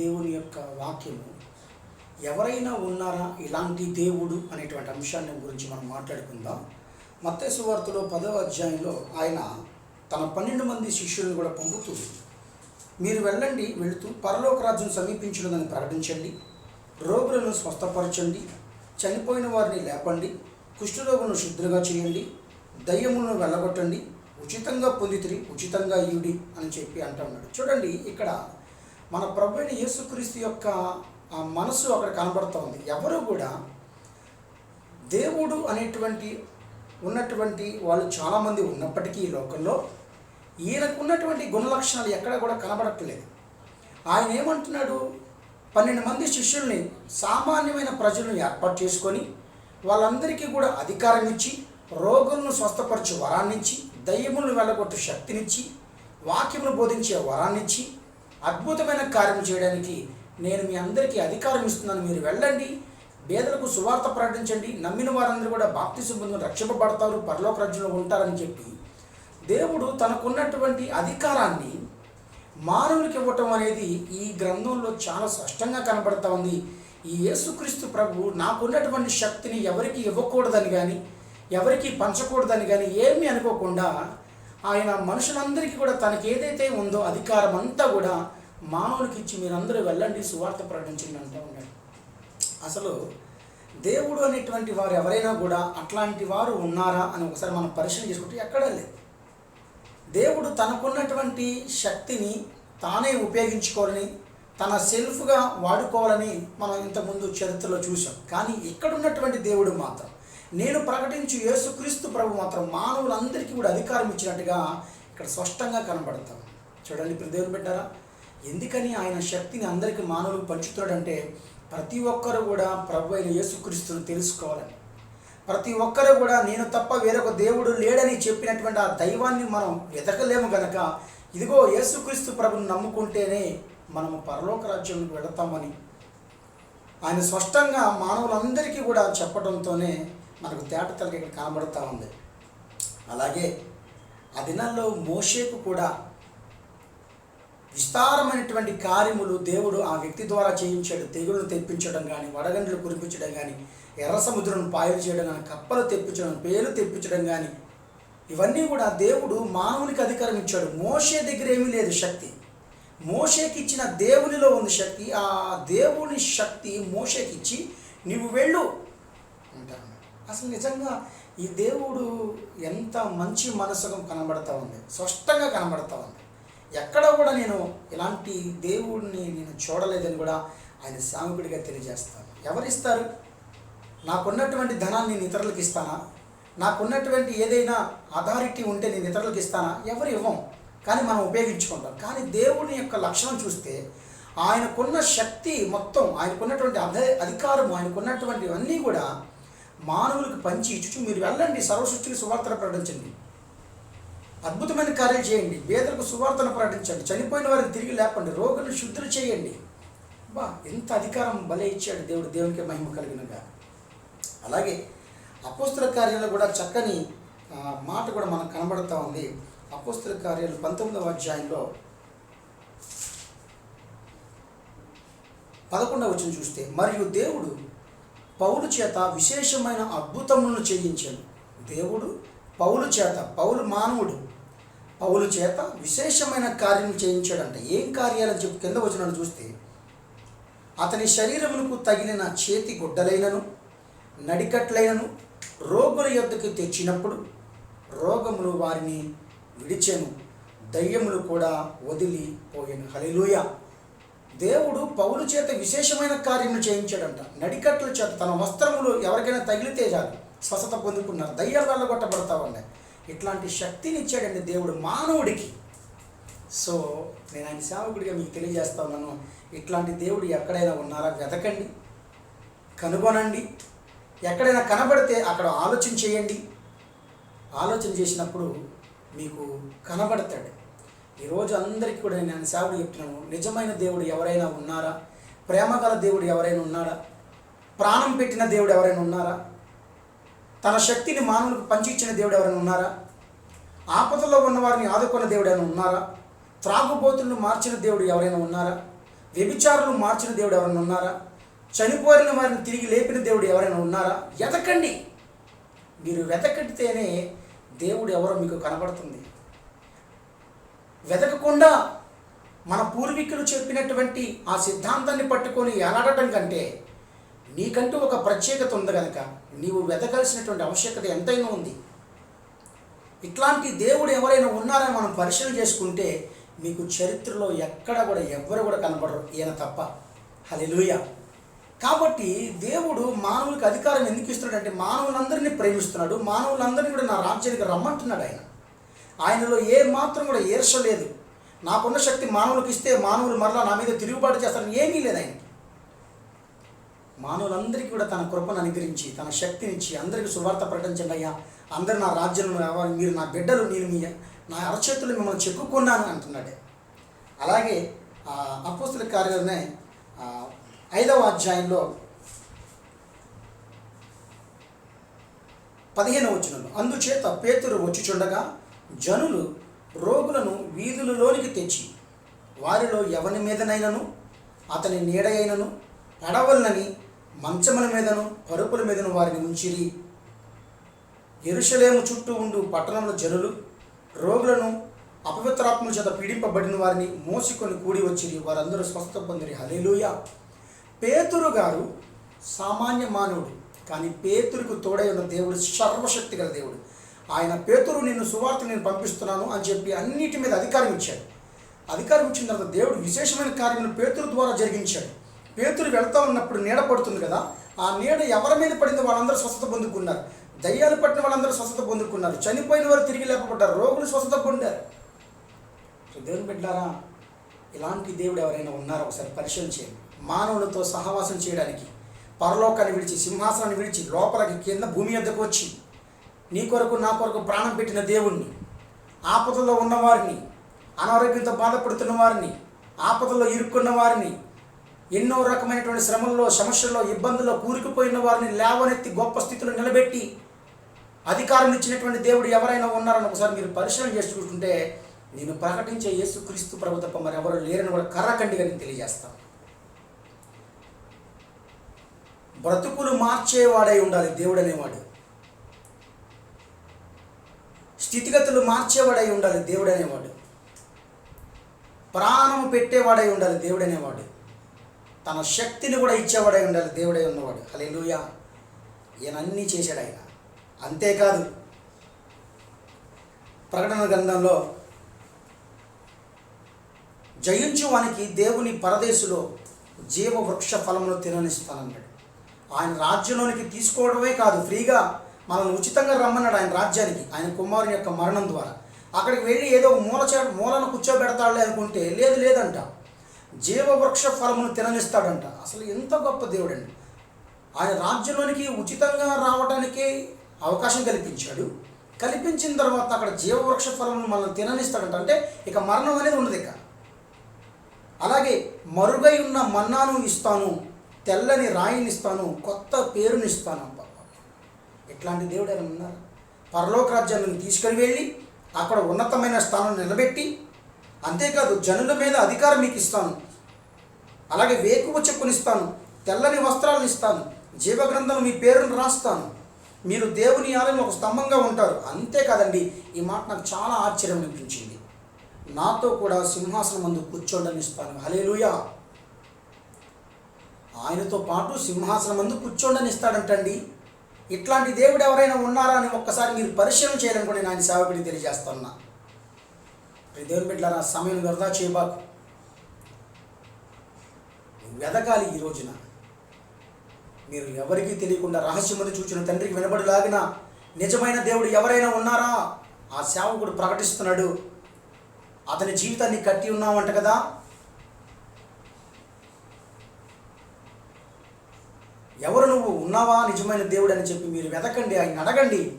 దేవుని యొక్క వాక్యము. ఎవరైనా ఉన్నారా? ఇలాంటి దేవుడు అనేటువంటి అంశాన్ని గురించి మనం మాట్లాడుకుందాం. మత్స్సు వార్తలో పదవ అధ్యాయంలో ఆయన తన పన్నెండు మంది శిష్యులను కూడా పంపుతూ మీరు వెళ్ళండి వెళుతూ పరలోక రాజ్యం సమీపించినదని ప్రకటించండి. రోగులను స్వస్థపరచండి. చనిపోయిన వారిని లేపండి. కుష్ఠరోగులను శుద్ధులుగా చేయండి దయ్యములను వెళ్ళగొట్టండి ఉచితంగా పొందితిరి ఉచితంగా ఇయుడి అని చెప్పి అంటున్నాడు చూడండి ఇక్కడ మన ప్రభు అయిన యేసుక్రీస్తు యొక్క ఆ మనసు అక్కడ కనబడుతోంది ఎవరు కూడా దేవుడు అనేటువంటి ఉన్నటువంటి వాళ్ళు చాలామంది ఉన్నప్పటికీ ఈ లోకంలో ఈయనకు ఉన్నటువంటి గుణలక్షణాలు ఎక్కడ కూడా కనబడట్లేదు. ఆయన ఏమంటున్నాడు? పన్నెండు మంది శిష్యుల్ని సామాన్యమైన ప్రజలను ఏర్పాటు చేసుకొని వాళ్ళందరికీ కూడా అధికారం ఇచ్చి రోగులను స్వస్థపరచు వరాన్నిచ్చి దయ్యములను వెళ్ళగొట్టు శక్తినిచ్చి వాక్యమును బోధించే వరాన్నిచ్చి అద్భుతమైన కార్యం చేయడానికి నేను మీ అందరికీ అధికారం ఇస్తున్నాను మీరు వెళ్ళండి పేదలకు సువార్త ప్రకటించండి నమ్మిన వారందరూ కూడా భక్తి సుబంధం రక్షింపబడతారు పరలోక రాజ్యంలో ఉంటారని చెప్పి. దేవుడు తనకున్నటువంటి అధికారాన్ని మానవునికి ఇవ్వటం అనేది ఈ గ్రంథంలో చాలా స్పష్టంగా కనబడతా ఉంది. ఈ యేసుక్రీస్తు ప్రభు నాకున్నటువంటి శక్తిని ఎవరికి ఇవ్వకూడదని కానీ ఎవరికి పంచకూడదని కానీ ఏమీ అనుకోకుండా ఆయన మనుషులందరికీ కూడా తనకి ఏదైతే ఉందో అధికారం అంతా కూడా మానవులకి ఇచ్చి మీరందరూ వెళ్ళండి సువార్త ప్రకటించండి అంటే ఉన్నాడు. అసలు దేవుడు అనేటువంటి వారు ఎవరైనా కూడా అట్లాంటి వారు ఉన్నారా అని ఒకసారి మనం పరిశీలన చేసుకుంటే ఎక్కడా లేదు. దేవుడు తనకున్నటువంటి శక్తిని తానే ఉపయోగించుకోవాలని తన సెల్ఫ్గా వాడుకోవాలని మనం ఇంతకుముందు చరిత్రలో చూసాం కానీ ఇక్కడ ఉన్నటువంటి దేవుడు మాత్రం నేను ప్రకటించు యేసుక్రీస్తు ప్రభు మాత్రం మానవులందరికీ కూడా అధికారం ఇచ్చినట్టుగా ఇక్కడ స్పష్టంగా కనబడతాం. చూడండి ఇప్పుడు దేవుని పెట్టారా ఎందుకని ఆయన శక్తిని అందరికీ మానవులకు పంచుతున్నాడంటే ప్రతి ఒక్కరు కూడా ప్రభు అయిన యేసుక్రీస్తును తెలుసుకోవాలని. ప్రతి ఒక్కరు కూడా నేను తప్ప వేరొక దేవుడు లేడని చెప్పినటువంటి ఆ దైవాన్ని మనం వెతకలేము గనక ఇదిగో యేసుక్రీస్తు ప్రభుని నమ్ముకుంటేనే మనము పరలోక రాజ్యంలోకి వెళతామని. ఆయన స్పష్టంగా మానవులందరికీ కూడా చెప్పడంతోనే మనకు తేటతలకి ఇక్కడ కనబడుతూ ఉంది. అలాగే ఆ దినాల్లో మోషేకు కూడా విస్తారమైనటువంటి కార్యములు దేవుడు ఆ వ్యక్తి ద్వారా చేయించాడు. తెగులను తెప్పించడం కానీ వడగండ్లు కురిపించడం కానీ ఎర్ర సముద్రం పాయలు చేయడం కానీ కప్పలు తెప్పించడం పేరు తెప్పించడం కానీ ఇవన్నీ కూడా దేవుడు మానవునికి అధికారం ఇచ్చాడు. మోషే దగ్గర ఏమీ లేదు శక్తి. మోషేకి ఇచ్చిన దేవునిలో ఉంది శక్తి. ఆ దేవుని శక్తి మోషేకి ఇచ్చి నువ్వు వెళ్ళు అసలు నిజంగా ఈ దేవుడు ఎంత మంచి మనసుకం కనబడతా ఉంది స్పష్టంగా కనబడతా ఉంది. ఎక్కడ కూడా నేను ఇలాంటి దేవుడిని నేను చూడలేదని కూడా ఆయన సామికుడిగా తెలియజేస్తాను ఎవరిస్తారు? నాకున్నటువంటి ధనాన్ని నేను ఇతరులకు ఇస్తానా? నాకున్నటువంటి ఏదైనా అథారిటీ ఉంటే నేను ఇతరులకు ఇస్తానా? ఎవరు ఇవ్వం. కానీ మనం ఉపయోగించుకుంటాం. కానీ దేవుని యొక్క లక్షణం చూస్తే ఆయనకున్న శక్తి మొత్తం ఆయనకున్నటువంటి అధ అధికారం ఆయనకున్నటువంటివన్నీ కూడా మానవులకు పంచి ఇచ్చు మీరు వెళ్ళండి సర్వసృష్టికి సువార్తను ప్రకటించండి. అద్భుతమైన కార్యాలు చేయండి. పేదలకు సువార్తను ప్రకటించండి. చనిపోయిన వారిని తిరిగి లేపండి. రోగులను శుద్ధులు చేయండి. బా ఎంత అధికారం బలే ఇచ్చాడు దేవుడు. దేవునికి మహిమ కలిగినగా. అలాగే అపోస్తుల కార్యంలో కూడా చక్కని మాట కూడా మనకు కనబడుతూ ఉంది. అపోస్తుల కార్యాలు పంతొమ్మిదవ అధ్యాయంలో పదకొండవ వచ్చిన చూస్తే మరియు దేవుడు పౌలు చేత విశేషమైన అద్భుతములను చేయించాడు దేవుడు పౌలు చేత పౌలు మానవుడు పౌలు చేత విశేషమైన కార్యం చేయించాడంట. ఏం కార్యాలని చెప్పి కింద వచ్చిన చూస్తే అతని శరీరమునకు తగిలిన చేతి గుడ్డలైనను నడికట్లైనను రోగుల యొద్దకు తెచ్చినప్పుడు రోగములు వారిని విడిచెను. దయ్యములు కూడా వదిలిపోయాను హలిలుయ దేవుడు పౌలు చేత విశేషమైన కార్యములు చేయించాడంట. నడికట్ల చేత తన వస్త్రములు ఎవరికైనా తగిలితే చాలు స్వస్థత పొందుకున్నారు. దయ్యాలు వెళ్ళగొట్టబడతా ఉన్నాయి. ఇట్లాంటి శక్తిని ఇచ్చాడండి దేవుడు మానవుడికి. సో నేను ఆయన సేవకుడిగా మీకు తెలియజేస్తా ఉన్నాను. ఇట్లాంటి దేవుడు ఎక్కడైనా ఉన్నారా? వెతకండి. కనుగొనండి. ఎక్కడైనా కనబడితే అక్కడ ఆలోచన చేయండి. ఆలోచన చేసినప్పుడు మీకు కనబడతాడు. ఈరోజు అందరికీ కూడా నేను సేవలు చెప్తున్నాను. నిజమైన దేవుడు ఎవరైనా ఉన్నారా? ప్రేమ గల దేవుడు ఎవరైనా ఉన్నారా? ప్రాణం పెట్టిన దేవుడు ఎవరైనా ఉన్నారా? తన శక్తిని మానవులకు పంచి ఇచ్చిన దేవుడు ఎవరైనా ఉన్నారా? ఆపదలో ఉన్న వారిని ఆదుకున్న దేవుడు ఎవరైనా ఉన్నారా? త్రాగుబోతులను మార్చిన దేవుడు ఎవరైనా ఉన్నారా? వ్యభిచారులు మార్చిన దేవుడు ఎవరైనా ఉన్నారా? చనిపోయిన వారిని తిరిగి లేపిన దేవుడు ఎవరైనా ఉన్నారా? వెతకండి. మీరు వెతకడితేనే దేవుడు ఎవరో మీకు కనబడుతుంది. వెతకకుండా మన పూర్వీకులు చెప్పినటువంటి ఆ సిద్ధాంతాన్ని పట్టుకొని ఎలాడటం కంటే నీకంటూ ఒక ప్రత్యేకత ఉంది కనుక నీవు వెతకాల్సినటువంటి ఆవశ్యకత ఎంతైనా ఉంది. ఇట్లాంటి దేవుడు ఎవరైనా ఉన్నారని మనం పరిశీలన చేసుకుంటే మీకు చరిత్రలో ఎక్కడ కూడా ఎవ్వరు కూడా కనబడరు. ఈయన తప్ప. హల్లెలూయ. కాబట్టి దేవుడు మానవులకు అధికారం ఎందుకు ఇస్తున్నాడంటే మానవులందరినీ ప్రేమిస్తున్నాడు. మానవులందరినీ కూడా నా రాజ్యానికి రమ్మంటున్నాడు ఆయన. ఆయనలో ఏ మాత్రం కూడా ఈర్ష లేదు. నాకున్న శక్తి మానవులకు ఇస్తే మానవులు మరలా నా మీద తిరుగుబాటు చేస్తారని ఏమీ లేదు ఆయన మానవులందరికీ కూడా తన కృపను అనుగ్రహించి తన శక్తినిచ్చి అందరికీ సువార్త ప్రకటించండి అయ్యా. అందరు నా రాజ్యంలో రావాలి మీరు నా బిడ్డలు నేను మీ నా అరచేతులు మిమ్మల్ని చెక్కుకున్నాను అంటున్నాడే. అలాగే అపోస్తుల కార్యాలనే ఐదవ అధ్యాయంలో పదిహేను వచ్చినను అందుచేత పేతురు వచ్చుచుండగా జనులు రోగులను వీధులలోనికి తెచ్చి వారిలో ఎవని మీదనైనను అతని నీడయైనను పడవలనని మంచముల మీదను పరుపుల మీదను వారిని ఉంచిరి. ఎరుషలేము చుట్టూ ఉండు పట్టణంలో జనులు రోగులను అపవిత్రాత్మల చేత పీడింపబడిన వారిని మోసుకొని కూడి వచ్చిరి. వారందరూ స్వస్థ పొందిరి హలేలుయా పేతురు గారు సామాన్య మానవుడు కానీ పేతురుకు తోడై ఉన్న దేవుడు సర్వశక్తి గల దేవుడు. ఆయన పేతురు నిన్ను సువార్త నేను పంపిస్తున్నాను అని చెప్పి అన్నిటి మీద అధికారం ఇచ్చాడు. అధికారం ఇచ్చిన తర్వాత దేవుడు విశేషమైన కార్యములు పేతురు ద్వారా జరిగించాడు. పేతురు వెళ్తా ఉన్నప్పుడు నీడ పడుతుంది కదా ఆ నీడ ఎవరి మీద పడిందో వాళ్ళందరూ స్వస్థత పొందుకున్నారు. దయ్యాలు పట్టిన వాళ్ళందరూ స్వస్థత పొందుకున్నారు. చనిపోయిన వారు తిరిగి లేపబడ్డారు. రోగులు స్వస్థత పొందారు. దేవుని బిడ్డారా ఇలాంటి దేవుడు ఎవరైనా ఉన్నారో? ఒకసారి పరిశీలన చేయండి. మానవులతో సహవాసం చేయడానికి పరలోకాన్ని విడిచి సింహాసనాన్ని విడిచి లోపలికి కింద భూమి యొద్దకు వచ్చి నీ కొరకు నా కొరకు ప్రాణం పెట్టిన దేవుణ్ణి ఆపదలో ఉన్నవారిని అనారోగ్యంతో బాధపడుతున్న వారిని ఆపదలో ఇరుక్కున్న వారిని ఎన్నో రకమైనటువంటి శ్రమల్లో సమస్యల్లో ఇబ్బందుల్లో కూరుకుపోయిన వారిని లేవనెత్తి గొప్ప స్థితిలో నిలబెట్టి అధికారం ఇచ్చినటువంటి దేవుడు ఎవరైనా ఉన్నారని ఒకసారి మీరు పరిశీలన చేసుకుంటుంటే నేను ప్రకటించే యేసు క్రీస్తు ప్రభు తప్ప మరి ఎవరు లేరని కూడా కర్రకండిగా నేను తెలియజేస్తాను. బ్రతుకులు మార్చేవాడై ఉండాలి దేవుడు అనేవాడు స్థితిగతులు మార్చేవాడై ఉండాలి దేవుడు అనేవాడు ప్రాణము పెట్టేవాడై ఉండాలి దేవుడు అనేవాడు తన శక్తిని కూడా ఇచ్చేవాడై ఉండాలి దేవుడై ఉన్నవాడు. హల్లెలూయా. ఈయన అన్నీ చేశాడు ఆయన. అంతేకాదు ప్రకటన గ్రంథంలో జయించువానికి దేవుని పరదేశులో జీవ వృక్ష తిననిస్తానన్నాడు. ఆయన రాజ్యంలోనికి తీసుకోవడమే కాదు ఫ్రీగా మనల్ని ఉచితంగా రమ్మన్నాడు ఆయన రాజ్యానికి ఆయన కుమారుని యొక్క మరణం ద్వారా. అక్కడికి వెళ్ళి ఏదో మూల చే మూలను కూర్చోబెడతాడులే అనుకుంటే లేదు లేదంట. జీవవృక్ష ఫలమును తిననిస్తాడంట. అసలు ఎంత గొప్ప దేవుడండి. ఆయన రాజ్యంలోనికి ఉచితంగా రావడానికి అవకాశం కల్పించాడు. కల్పించిన తర్వాత అక్కడ జీవవృక్ష ఫలమును మనం తిననిస్తాడంట. అంటే ఇక మరణం అనేది ఉండదు ఇక. అలాగే మరుగై ఉన్న మన్నాను ఇస్తాను. తెల్లని రాయినిస్తాను కొత్త పేరునిస్తాను అబ్బా. ఇట్లాంటి దేవుడు ఆయన ఉన్నారు పరలోక రాజ్యాన్ని తీసుకుని వెళ్ళి అక్కడ ఉన్నతమైన స్థానం నిలబెట్టి అంతేకాదు జనుల మీద అధికారం మీకు ఇస్తాను. అలాగే వేకువ చెప్పునిస్తాను తెల్లని వస్త్రాలను ఇస్తాను జీవగ్రంథం మీ పేరును రాస్తాను. మీరు దేవుని ఆలయం ఒక స్తంభంగా ఉంటారు. అంతేకాదండి ఈ మాట నాకు చాలా ఆశ్చర్యం అనిపించింది. నాతో కూడా సింహాసనం ముందు కూర్చోండని ఇస్తాను హలేలుయా ఆయనతో పాటు సింహాసనం అందు కూర్చోండని ఇస్తాడంటండి ఇట్లాంటి దేవుడు ఎవరైనా ఉన్నారా అని ఒక్కసారి మీరు పరిశీలన చేయాలనుకుని నేను ఆయన సేవకుడికి తెలియజేస్తున్నా. ప్రియ దేవుని బిడ్డలారా సమయం వృధా చేయబాకు. వెదగాలి వెదకాలి ఈ రోజున. మీరు ఎవరికీ తెలియకుండా రహస్యమని చూచిన తండ్రికి వినబడిలాగిన నిజమైన దేవుడు ఎవరైనా ఉన్నారా? ఆ సేవకుడు ప్రకటిస్తున్నాడు. అతని జీవితాన్ని కట్టి ఉన్నామంట కదా? ఎవరు నువ్వు? ఉన్నావా? నిజమైన దేవుడు అని చెప్పి మీరు వెతకండి ఆయన అడగండి.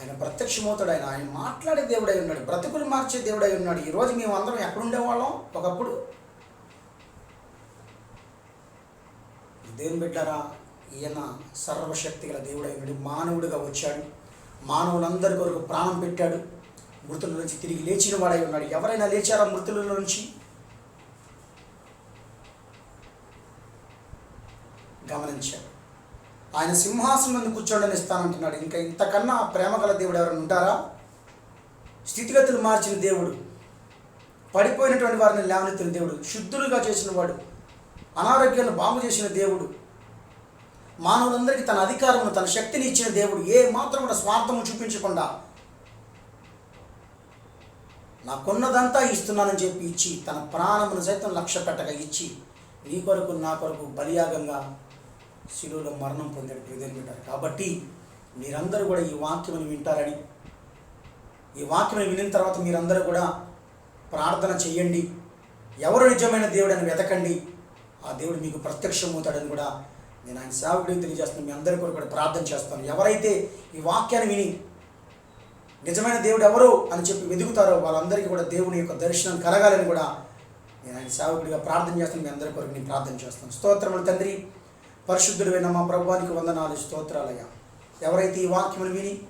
ఆయన ప్రత్యక్షమవుతాడు ఆయన ఆయన మాట్లాడే దేవుడై ఉన్నాడు బ్రతుకులు మార్చే దేవుడై ఉన్నాడు. ఈరోజు మేము అందరం ఎక్కడుండేవాళ్ళం ఒకప్పుడు. దేవుని బిడ్డారా ఈయన సర్వశక్తి గల దేవుడై ఉన్నాడు మానవుడిగా వచ్చాడు. మానవులందరి కొరకు ప్రాణం పెట్టాడు. మృతుల నుంచి తిరిగి లేచిన వాడై ఉన్నాడు. ఎవరైనా లేచారా మృతుల నుంచి? ఆయన సింహాసనం కూర్చోండి ఇస్తానంటున్నాడు. ఇంకా ఇంతకన్నా ప్రేమ గల దేవుడు ఎవరైనా ఉంటారా? స్థితిగతులు మార్చిన దేవుడు పడిపోయినటువంటి వారిని లేవనెత్తిన దేవుడు శుద్ధులుగా చేసిన వాడు అనారోగ్యాన్ని బాగు చేసిన దేవుడు మానవులందరికీ తన అధికారమును తన శక్తిని ఇచ్చిన దేవుడు ఏ మాత్రం కూడా స్వార్థము చూపించకుండా నాకున్నదంతా ఇస్తున్నానని చెప్పి ఇచ్చి తన ప్రాణమును సైతం లక్ష్య పెట్టగా ఇచ్చి నీ కొరకు నా కొరకు బలియాగంగా శిలువులో మరణం పొందాడు విధంగా కాబట్టి మీరందరూ కూడా ఈ వాక్యమును వింటారని. ఈ వాక్యం వినిన తర్వాత మీరందరూ కూడా ప్రార్థన చేయండి ఎవరు నిజమైన దేవుడని వెతకండి. ఆ దేవుడు మీకు ప్రత్యక్షమవుతాడని కూడా నేను ఆయన సేవకుడికి తెలియజేస్తున్నాను. మీ అందరి కొరకు కూడా ప్రార్థన చేస్తాను. ఎవరైతే ఈ వాక్యాన్ని విని నిజమైన దేవుడు ఎవరు అని చెప్పి వెతుకుతారో వాళ్ళందరికీ కూడా దేవుని యొక్క దర్శనం కలగాలని కూడా నేను ఆయన సేవకుడిగా ప్రార్థన చేస్తాను. మీ అందరి కొరకు నేను ప్రార్థన చేస్తాను. స్తోత్రములు తండ్రి. పరిశుద్ధుడైన మా ప్రభువానికి వందనాలు స్తోత్రాలయ్య. ఎవరైతే ఈ వాక్యమును విని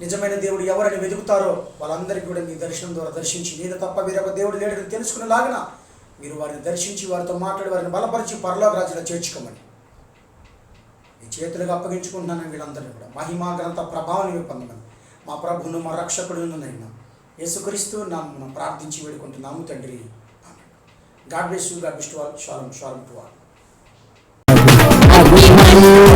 నిజమైన దేవుడు ఎవరని వెతుకుతారో వాళ్ళందరికీ కూడా మీ దర్శనం ద్వారా దర్శించి నేను తప్ప వేరొక దేవుడు లేడని తెలుసుకునేలాగిన మీరు వారిని దర్శించి వారితో మాట్లాడి వారిని బలపరిచి పరలోక రాజులో చేర్చుకోమని. మీ చేతులకు అప్పగించుకుంటున్నాను వీళ్ళందరినీ కూడా. మహిమా గ్రంథ ప్రభావం పొందమని. మా ప్రభువును మా రక్షకుడును నైనా యేసుక్రీస్తు నామమున ప్రార్థించి వేడుకుంటున్నాము తండ్రి. God bless you God bless to షాలం షాలం to all. Thank you.